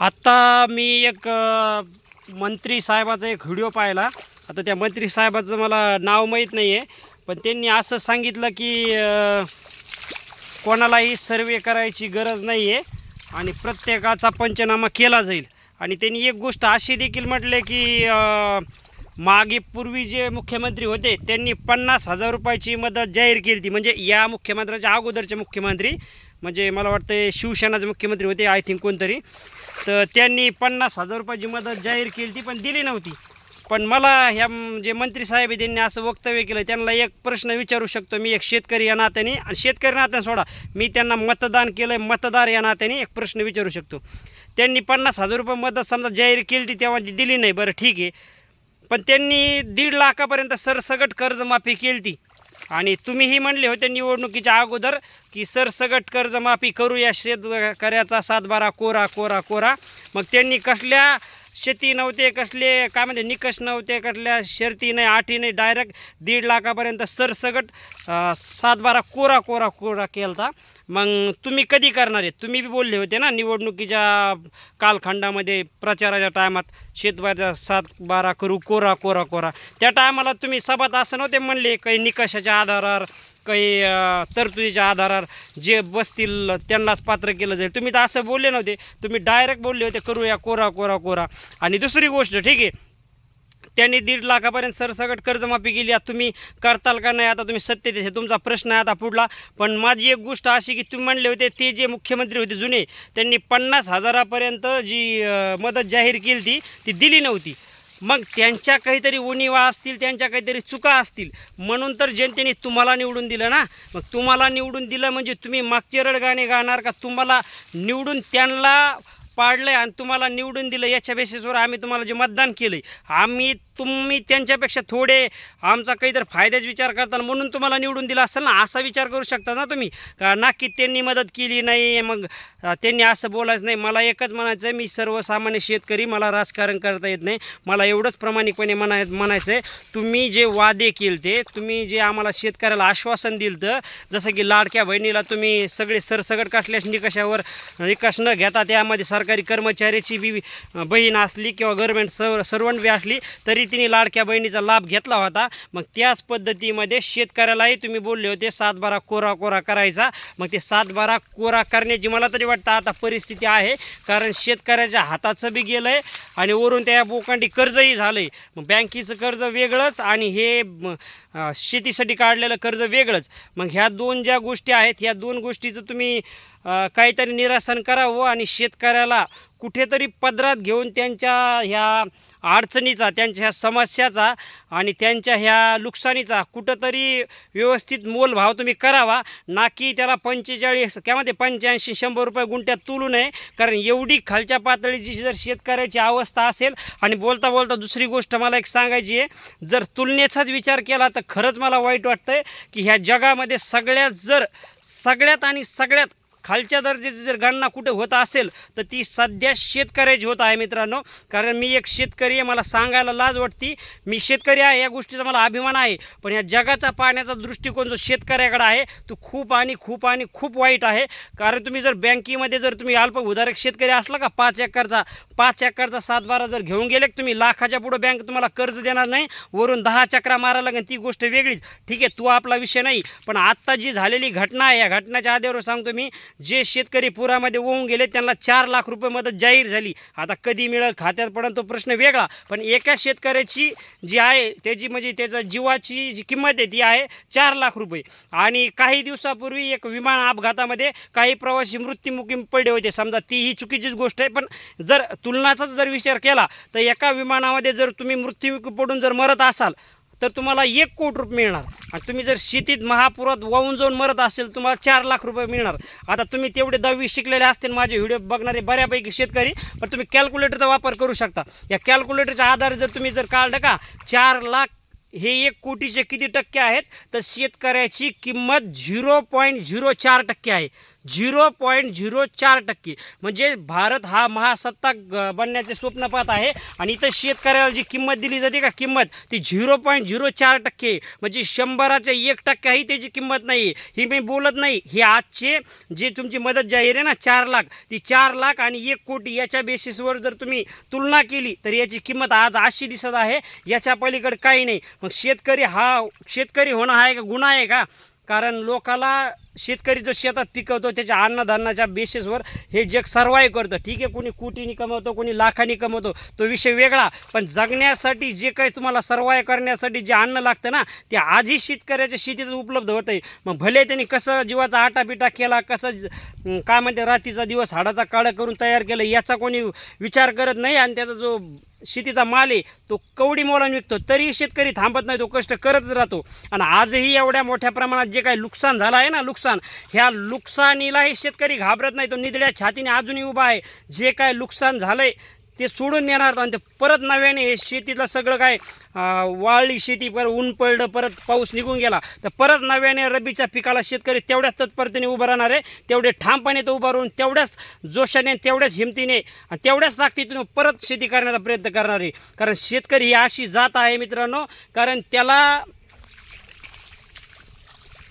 आत्ता मी एक मंत्री साहेबाचा एक व्हिडिओ पाहिला. आता त्या मंत्री साहेबाचं मला नाव माहीत नाही आहे पण त्यांनी असं सांगितलं की कोणालाही सर्वे करायची गरज नाही आहे आणि प्रत्येकाचा पंचनामा केला जाईल. आणि त्यांनी एक गोष्ट अशी देखील म्हटले की मागे पूर्वी जे मुख्यमंत्री होते त्यांनी पन्नास हजार रुपयाची मदत जाहीर केली होती. म्हणजे या मुख्यमंत्र्याच्या अगोदरचे मुख्यमंत्री म्हणजे मला वाटतं शिवसेनाचे मुख्यमंत्री होते आय थिंक कोणतरी. तर त्यांनी पन्नास हजार रुपयाची मदत जाहीर केली ती पण दिली नव्हती. पण मला ह्या जे मंत्री साहेब त्यांनी असं वक्तव्य केलं त्यांना एक प्रश्न विचारू शकतो मी एक शेतकरी या नात्याने आणि शेतकरी नात्याने सोडा मी त्यांना मतदान केलं आहे मतदार या नात्याने एक प्रश्न विचारू शकतो. त्यांनी पन्नास हजार रुपये मदत समजा जाहीर केली ती तेव्हा दिली नाही बरं ठीक आहे. पण त्यांनी दीड लाखापर्यंत सरसगट कर्जमाफी केली ती. आणि तुम्हीही म्हणले होते निवडणुकीच्या अगोदर की सरसगट कर्जमाफी करूया शेतकऱ्याचा सातबारा कोरा कोरा कोरा. मग त्यांनी कसल्या शेती नव्हते कसले काय म्हणते निकष नव्हते कसल्या शर्ती नाही आठी नाही डायरेक्ट दीड लाखापर्यंत सरसगट सातबारा कोरा कोरा कोरा केलता. मग तुम्ही कधी करणार आहे? तुम्ही बी बोलले होते ना निवडणुकीच्या कालखंडामध्ये प्रचाराच्या टायमात शेतबारा सात बारा करू कोरा कोरा कोरा. त्या टायमाला तुम्ही सभात असं नव्हते म्हणले काही निकषाच्या आधारावर काही तरतुदीच्या आधारावर जे बसतील त्यांनाच पात्र केलं जाईल. तुम्ही तर असं बोलले नव्हते. तुम्ही डायरेक्ट बोलले होते करूया कोरा कोरा कोरा. आणि दुसरी गोष्ट ठीक आहे. त्यांनी दीड लाखापर्यंत सरसकट कर्जमाफी केली. आता तुम्ही करताल का नाही आता तुम्ही सत्य हे तुमचा प्रश्न आहे आता पुढला. पण माझी एक गोष्ट अशी की तुम्ही म्हणले होते ते जे मुख्यमंत्री होते जुने त्यांनी पन्नास हजारापर्यंत जी मदत जाहीर केली ती ती दिली नव्हती. मग त्यांच्या काहीतरी उणीवा असतील त्यांच्या काहीतरी चुका असतील म्हणून तर जनतेने तुम्हाला निवडून दिलं ना. मग तुम्हाला निवडून दिलं म्हणजे तुम्ही मागचे रडगाणे गाणार का? तुम्हाला निवडून त्यांना पाडलं आहे आणि तुम्हाला निवडून दिलं याच्या बेसिसवर आम्ही तुम्हाला जे मतदान केलं आहे आम्ही तुम्ही त्यांच्यापेक्षा थोडे आमचा काहीतरी फायद्याचा विचार करताना म्हणून तुम्हाला निवडून दिला असेल ना असा विचार करू शकता ना तुम्ही? का ना की त्यांनी मदत केली नाही मग त्यांनी असं बोलायचं नाही. मला एकच म्हणायचं आहे मी सर्वसामान्य शेतकरी मला राजकारण करता येत नाही. मला एवढंच प्रामाणिकपणे म्हणाय म्हणायचं आहे तुम्ही जे वादे केले ते तुम्ही जे आम्हाला शेतकऱ्याला आश्वासन दिलं तर जसं की लाडक्या बहिणीला तुम्ही सगळे सरसगट काढल्यास निकषावर निकष न घेता त्यामध्ये सरकार सरकारी कर्मचाऱ्याची बी बहीण असली किंवा गव्हर्मेंट सर्व सर्वंट बी असली तरी तिने लाडक्या बहिणीचा लाभ घेतला होता. मग त्याच पद्धतीमध्ये शेतकऱ्यालाही तुम्ही बोलले होते सातबारा कोरा कोरा करायचा. मग ते सातबारा कोरा करण्याची मला तरी वाटतं आता परिस्थिती आहे. कारण शेतकऱ्याच्या हाताचं बी गेलं आहे आणि वरून त्या बोकांडी कर्जही झालं आहे मग बँकेचं कर्ज वेगळंच आणि हे शेतीसाठी काढलेलं कर्ज वेगळंच. मग ह्या दोन ज्या गोष्टी आहेत ह्या दोन गोष्टीचं तुम्ही काहीतरी निरासन करावं आणि शेतकऱ्याला कुठेतरी पदरात घेऊन त्यांच्या ह्या अडचणीचा त्यांच्या ह्या समस्याचा आणि त्यांच्या ह्या नुकसानीचा कुठंतरी व्यवस्थित मोलभाव तुम्ही करावा. ना की त्याला पंचेचाळीस त्यामध्ये पंच्याऐंशी शंभर रुपये गुंट्यात तुलू नये. कारण एवढी खालच्या पातळीची जर शेतकऱ्याची अवस्था असेल आणि बोलता बोलता दुसरी गोष्ट मला एक सांगायची आहे. जर तुलनेचाच विचार केला तर खरंच मला वाईट वाटतं आहे की ह्या जगामध्ये सगळ्यात जर सगळ्यात आणि सगळ्यात खालच्या दर्जाची जर गणना कुठे होत असेल तर ती सध्या शेतकऱ्याची होत आहे मित्रांनो. कारण मी एक शेतकरी आहे मला सांगायला लाज वाटती. मी शेतकरी आहे या गोष्टीचा मला अभिमान आहे. पण या जगाचा पाहण्याचा दृष्टिकोन जो शेतकऱ्याकडे आहे तो खूप आणि खूप आणि खूप वाईट आहे. कारण तुम्ही जर बँकेमध्ये जर तुम्ही अल्प उदारक शेतकरी असला का पाच एकरचा पाच एकरचा सात बारा जर घेऊन गेले तुम्ही लाखाच्या पुढं बँक तुम्हाला कर्ज देणार नाही. वरून दहा चक्रा मारायला लागेल ती गोष्ट वेगळीच. ठीक आहे तो आपला विषय नाही पण आत्ता जी झालेली घटना आहे या घटनेच्या आधारावर सांगतो मी जे शेतकरी पुरामध्ये होऊन गेले त्यांना चार लाख रुपये मदत जाहीर झाली. आता कधी मिळेल खात्यात पडेल तो प्रश्न वेगळा. पण एका शेतकऱ्याची जी आहे त्याची म्हणजे त्याचा जीवाची जी किंमत आहे ती आहे चार लाख रुपये. आणि काही दिवसापूर्वी एक विमान अपघातामध्ये काही प्रवासी मृत्यूमुखी पडले होते. समजा ती ही चुकीचीच गोष्ट आहे पण जर तुलनाचाच जर विचार केला तर एका विमानामध्ये जर तुम्ही मृत्युमुखी पडून जर मरत असाल तर तुम्हाला एक कोटी रुपये मिळणार. आणि तुम्ही जर शेतीत महापुरात वाहून जाऊन मरत असेल तुम्हाला चार लाख रुपये मिळणार. आता तुम्ही तेवढे दहावी शिकलेले असतील माझे व्हिडिओ बघणारे बऱ्यापैकी शेतकरी पण तुम्ही कॅल्क्युलेटरचा वापर करू शकता. या कॅल्क्युलेटरच्या आधारे जर तुम्ही जर काढलं का चार लाख हे एक कोटीचे किती टक्के आहेत? तर शेतकऱ्याची किंमत झिरो पॉईंट झिरो चार टक्के आहे. झिरो पॉईंट झिरो चार टक्के. म्हणजे भारत हा महासत्ता बनण्याचे स्वप्न पाहत आहे आणि इथं शेतकऱ्याला जी किंमत दिली जाते का किंमत ती झिरो पॉईंट झिरो चार टक्के. म्हणजे शंभराच्या एक टक्काही त्याची किंमत नाही. ही मी बोलत नाही. हे आजचे जे तुमची मदत जाहीर आहे ना चार लाख ती चार लाख आणि एक कोटी याच्या बेसिसवर जर तुम्ही तुलना केली तर याची किंमत आज अशी दिसत आहे. याच्या पलीकडे काही नाही. मग शेतकरी हा शेतकरी होणं हा एक गुन्हा आहे का? कारण लोकाला शेतकरी जो शेतात पिकवतो त्याच्या अन्नधान्याच्या बेसिसवर हे जग सर्वाय करतं ठीक आहे कोणी कुटीनी कमवतो कोणी लाखांनी कमवतो तो विषय वेगळा. पण जगण्यासाठी जे काही तुम्हाला सर्वाय करण्यासाठी जे अन्न लागतं ना ते आजही शेतकऱ्याच्या शेतीत उपलब्ध होतं आहे मग भले त्यांनी कसं जीवाचा आटापिटा केला कसं काय म्हणते रात्रीचा दिवस हाडाचा काळा करून तयार केलं याचा कोणी विचार करत नाही. आणि त्याचा जो शेतीचा माल आहे तो कवडी मोलाने विकतो. तरी शेतकरी थांबत नाही तो कष्ट करत राहतो. आणि आजही एवढ्या मोठ्या प्रमाणात जे काही नुकसान झालं आहे ना नुकसान ह्या नुकसानीलाही शेतकरी घाबरत नाही. तो निधड्या छातीने अजूनही उभा आहे. जे काय नुकसान झालं आहे ते सोडून देणार आणि ते परत नव्याने हे शेतीतलं सगळं काय वाळली शेती परत ऊन पडलं परत पाऊस निघून गेला तर परत नव्याने रब्बीच्या पिकाला शेतकरी तेवढ्याच तत्परतेने उभं राहणार आहे तेवढे ठामपणे तो उभा राहून तेवढ्याच जोशाने तेवढ्याच हिमतीने तेवढ्याच ताकदीतून परत शेती करण्याचा प्रयत्न करणार आहे. कारण शेतकरी ही अशी जात आहे मित्रांनो कारण त्याला